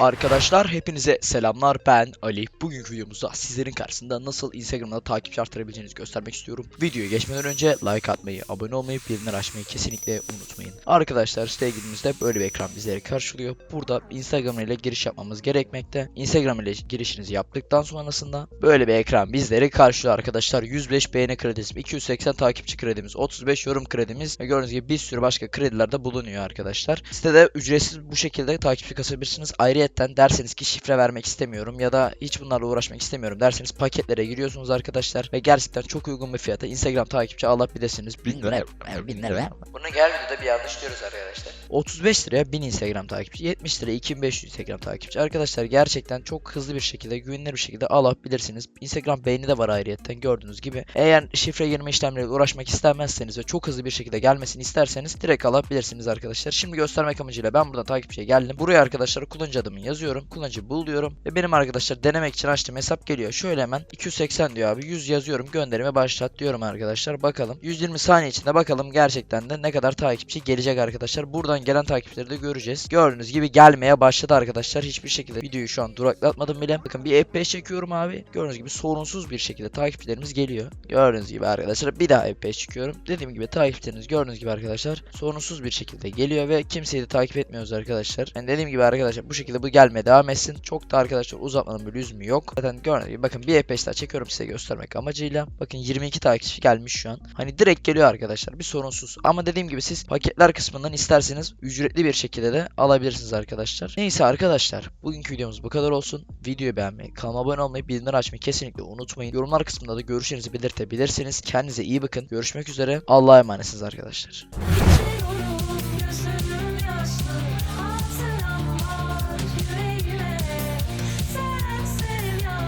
Arkadaşlar hepinize selamlar ben Ali. Bugünkü videomuzda sizlerin karşısında nasıl Instagram'da takipçi arttırabileceğinizi göstermek istiyorum. Videoya geçmeden önce like atmayı, abone olmayı, bildirimleri açmayı kesinlikle unutmayın. Arkadaşlar siteye girdiğimizde böyle bir ekran bizleri karşılıyor. Burada Instagram ile giriş yapmamız gerekmekte. Instagram ile girişinizi yaptıktan sonrasında böyle bir ekran bizleri karşılıyor arkadaşlar. 105 beğeni kredisi, 280 takipçi kredimiz, 35 yorum kredimiz ve gördüğünüz gibi bir sürü başka krediler de bulunuyor arkadaşlar. Sitede ücretsiz bu şekilde takipçi kasabilirsiniz. Ayrıyetten derseniz ki şifre vermek istemiyorum ya da hiç bunlarla uğraşmak istemiyorum derseniz paketlere giriyorsunuz arkadaşlar ve gerçekten çok uygun bir fiyata Instagram takipçi alabilirsiniz. Bin lira, bin lira. Bunu her videoda bir yanlış diyoruz arkadaşlar. 35 liraya 1000 Instagram takipçi, 70 liraya 2500 Instagram takipçi. Arkadaşlar gerçekten çok hızlı bir şekilde, güvenilir bir şekilde alabilirsiniz. Instagram beğeni de var ayrıyetten gördüğünüz gibi. Eğer şifre girme işlemleriyle uğraşmak istemezseniz ve çok hızlı bir şekilde gelmesini isterseniz direkt alabilirsiniz arkadaşlar. Şimdi göstermek amacıyla ben buradan takipçiye geldim. Buraya arkadaşlar kullanıcı adımı yazıyorum. Kullanıcı bul diyorum. Ve benim arkadaşlar denemek için açtığım hesap geliyor. Şöyle hemen 280 diyor abi. 100 yazıyorum. Gönderime başlat diyorum arkadaşlar. Bakalım. 120 saniye içinde bakalım gerçekten de ne kadar takipçi gelecek arkadaşlar. Buradan gelen takipçileri de göreceğiz. Gördüğünüz gibi gelmeye başladı arkadaşlar. Hiçbir şekilde videoyu şu an duraklatmadım bile. Bakın bir F5 çekiyorum abi. Gördüğünüz gibi sorunsuz bir şekilde takipçilerimiz geliyor. Gördüğünüz gibi arkadaşlar bir daha F5 çıkıyorum. Dediğim gibi takipçileriniz gördüğünüz gibi arkadaşlar sorunsuz bir şekilde geliyor ve kimseyi de takip etmiyoruz arkadaşlar. Yani dediğim gibi arkadaşlar bu şekilde bu gelmeye devam etsin. Çok da arkadaşlar uzatmanın bir lüzumu yok. Zaten gördüğünüz gibi bakın bir F5 daha çekiyorum size göstermek amacıyla. Bakın 22 takipçi gelmiş şu an. Hani direkt geliyor arkadaşlar bir sorunsuz. Ama dediğim gibi siz paketler kısmından isterseniz ücretli bir şekilde de alabilirsiniz arkadaşlar. Neyse arkadaşlar bugünkü videomuz bu kadar olsun. Videoyu beğenmeyi, kanalıma abone olmayı, bildirimleri açmayı kesinlikle unutmayın. Yorumlar kısmında da görüşlerinizi belirtebilirsiniz. Kendinize iyi bakın. Görüşmek üzere. Allah'a emanetsiniz arkadaşlar.